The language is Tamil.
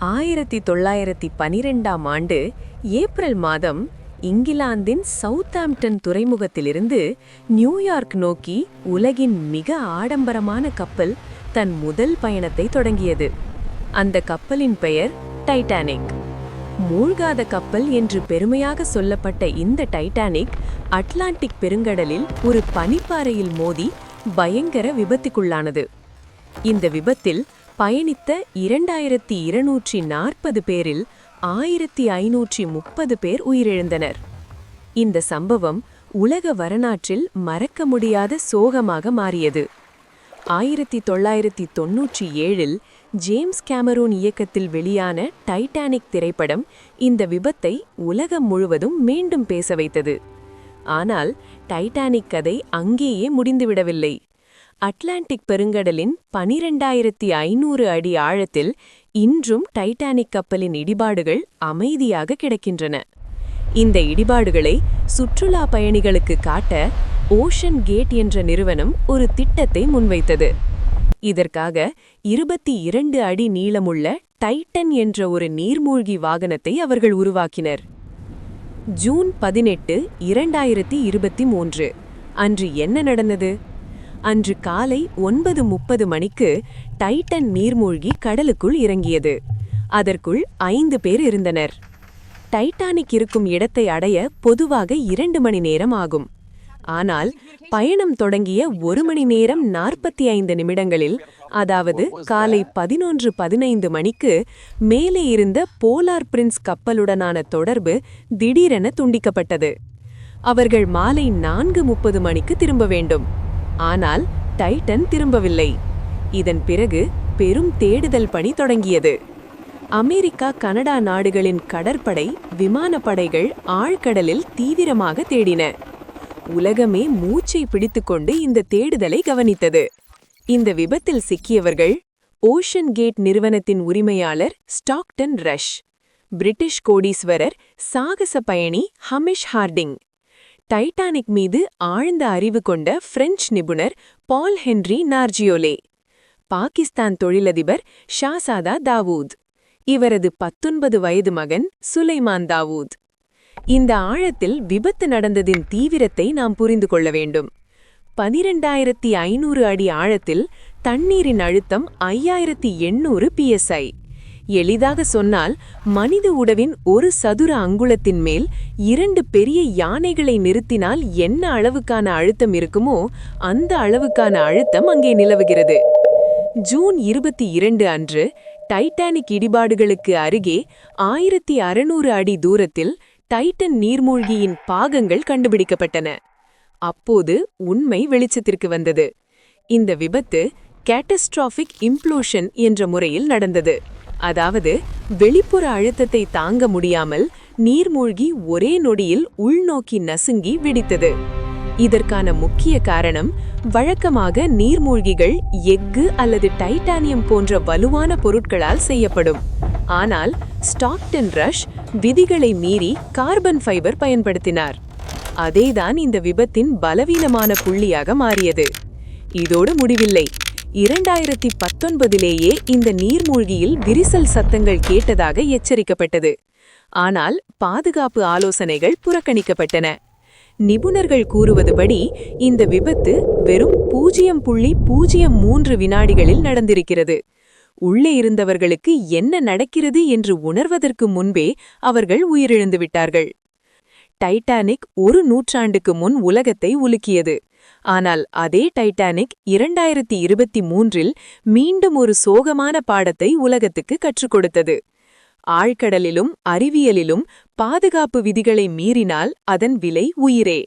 ஆயிரத்தி தொள்ளாயிரத்தி பனிரெண்டாம் ஆண்டு ஏப்ரல் மாதம் இங்கிலாந்தின் சவுத்தாம்ப்டன் துறைமுகத்திலிருந்து நியூயார்க் நோக்கி உலகின் மிக ஆடம்பரமான கப்பல் தன் முதல் பயணத்தை தொடங்கியது. அந்த கப்பலின் பெயர் டைட்டானிக். மூழ்காத கப்பல் என்று பெருமையாக சொல்லப்பட்ட இந்த டைட்டானிக் அட்லாண்டிக் பெருங்கடலில் ஒரு பனிப்பாறையில் மோதி பயங்கர விபத்துக்குள்ளானது. இந்த விபத்தில் பயணித்த இரண்டாயிரத்தி இருநூற்றி நாற்பது பேரில் ஆயிரத்தி ஐநூற்றி முப்பது பேர் உயிரிழந்தனர். இந்த சம்பவம் உலக வரலாற்றில் மறக்க முடியாத சோகமாக மாறியது. ஆயிரத்தி தொள்ளாயிரத்தி தொன்னூற்றி ஏழில் ஜேம்ஸ் கேமரூன் இயக்கத்தில் வெளியான டைட்டானிக் திரைப்படம் இந்த விபத்தை உலகம் முழுவதும் மீண்டும் பேச வைத்தது. ஆனால் டைட்டானிக் கதை அங்கேயே முடிந்துவிடவில்லை. அட்லாண்டிக் பெருங்கடலின் பனிரெண்டாயிரத்தி ஐநூறு அடி ஆழத்தில் இன்றும் டைட்டானிக் கப்பலின் இடிபாடுகள் அமைதியாக கிடக்கின்றன. இந்த இடிபாடுகளை சுற்றுலா பயணிகளுக்கு காட்ட ஓஷன் கேட் என்ற நிறுவனம் ஒரு திட்டத்தை முன்வைத்தது. இதற்காக இருபத்தி இரண்டு அடி நீளமுள்ள டைட்டன் என்ற ஒரு நீர்மூழ்கி வாகனத்தை அவர்கள் உருவாக்கினர். ஜூன் பதினெட்டு இரண்டாயிரத்தி இருபத்தி மூன்று. அன்று என்ன நடந்தது? அன்று காலை ஒன்பது முப்பது மணிக்கு டைட்டன் நீர்மூழ்கி கடலுக்குள் இறங்கியது. அதற்குள் ஐந்து பேர் இருந்தனர். டைட்டானிக் இருக்கும் இடத்தை அடைய பொதுவாக இரண்டு மணி நேரம் ஆகும். ஆனால் பயணம் தொடங்கிய ஒரு மணி நேரம் நாற்பத்தி ஐந்து நிமிடங்களில் அதாவது காலை பதினொன்று பதினைந்து மணிக்கு மேலே இருந்த போலார் பிரின்ஸ் கப்பலுடனான தொடர்பு திடீரென துண்டிக்கப்பட்டது. அவர்கள் மாலை நான்கு முப்பது மணிக்கு திரும்ப வேண்டும். ஆனால் டைட்டன் திரும்பவில்லை. இதன் பிறகு பெரும் தேடுதல் பணி தொடங்கியது. அமெரிக்கா கனடா நாடுகளின் கடற்படை விமானப்படைகள் ஆழ்கடலில் தீவிரமாக தேடின. உலகமே மூச்சை பிடித்துக்கொண்டு இந்த தேடுதலை கவனித்தது. இந்த விபத்தில் சிக்கியவர்கள் ஓஷன் கேட் நிறுவனத்தின் உரிமையாளர் ஸ்டாக்டன் ரஷ் பிரிட்டிஷ் கோடீஸ்வரர் சாகச பயணி ஹமிஷ் ஹார்டிங் டைட்டானிக் மீது ஆழ்ந்த அறிவு கொண்ட பிரெஞ்சு நிபுணர் பால் ஹென்றி நார்ஜியோலே பாகிஸ்தான் தொழிலதிபர் ஷாசாதா தாவூத் இவரது பத்தொன்பது வயது மகன் சுலைமான் தாவூத். இந்த ஆழத்தில் விபத்து நடந்ததின் தீவிரத்தை நாம் புரிந்து கொள்ள வேண்டும். பனிரெண்டாயிரத்தி ஐநூறு அடி ஆழத்தில் தண்ணீரின் அழுத்தம் ஐயாயிரத்தி எண்ணூறு பிஎஸ்ஐ எளிதாக சொன்னால் மனித உடவின் ஒரு சதுர அங்குலத்தின் மேல் இரண்டு பெரிய யானைகளை நிறுத்தினால் என்ன அளவுக்கான அழுத்தம் இருக்குமோ அந்த அளவுக்கான அழுத்தம் அங்கே நிலவுகிறது. ஜூன் இருபத்தி இரண்டு அன்று டைட்டானிக் இடிபாடுகளுக்கு அருகே ஆயிரத்தி அறுநூறு அடி தூரத்தில் டைட்டன் நீர்மூழ்கியின் பாகங்கள் கண்டுபிடிக்கப்பட்டன. அப்போது உண்மை வெளிச்சத்திற்கு வந்தது. இந்த விபத்து கேட்டஸ்ட்ராஃபிக் இம்ப்ளோஷன் என்ற முறையில் நடந்தது. அதாவது வெளிப்புற அழுத்தத்தை தாங்க முடியாமல் நீர்மூழ்கி ஒரே நொடியில் உள்நோக்கி நசுங்கி வெடித்தது. இதற்கான முக்கிய காரணம் வழக்கமாக நீர்மூழ்கிகள் எஃகு அல்லது டைட்டானியம் போன்ற வலுவான பொருட்களால் செய்யப்படும். ஆனால் ஸ்டாக்டன் ரஷ் விதிகளை மீறி கார்பன் ஃபைபர் பயன்படுத்தினார். அதேதான் இந்த விபத்தின் பலவீனமான புள்ளியாக மாறியது. இதோடு முடிவில்லை. இரண்டாயிரத்தி பத்தொன்பதிலேயே இந்த நீர்மூழ்கியில் விரிசல் சத்தங்கள் கேட்டதாக எச்சரிக்கப்பட்டது. ஆனால் பாதுகாப்பு ஆலோசனைகள் புறக்கணிக்கப்பட்டன. நிபுணர்கள் கூறுவதுபடி இந்த விபத்து வெறும் பூஜ்ஜியம் புள்ளி பூஜ்ஜியம் மூன்று வினாடிகளில் நடந்திருக்கிறது. உள்ளே இருந்தவர்களுக்கு என்ன நடக்கிறது என்று உணர்வதற்கு முன்பே அவர்கள் உயிரிழந்து விட்டார்கள் டைட்டானிக் ஒரு நூற்றாண்டுக்கு முன் உலகத்தை உலுக்கியது. ஆனால் அதே டைட்டானிக் இரண்டாயிரத்தி இருபத்தி மூன்றில் மீண்டும் ஒரு சோகமான பாடத்தை உலகத்துக்கு கற்றுக் கொடுத்தது. ஆழ்கடலிலும் அறிவியலிலும் பாதுகாப்பு விதிகளை மீறினால் அதன் விலை உயிரே.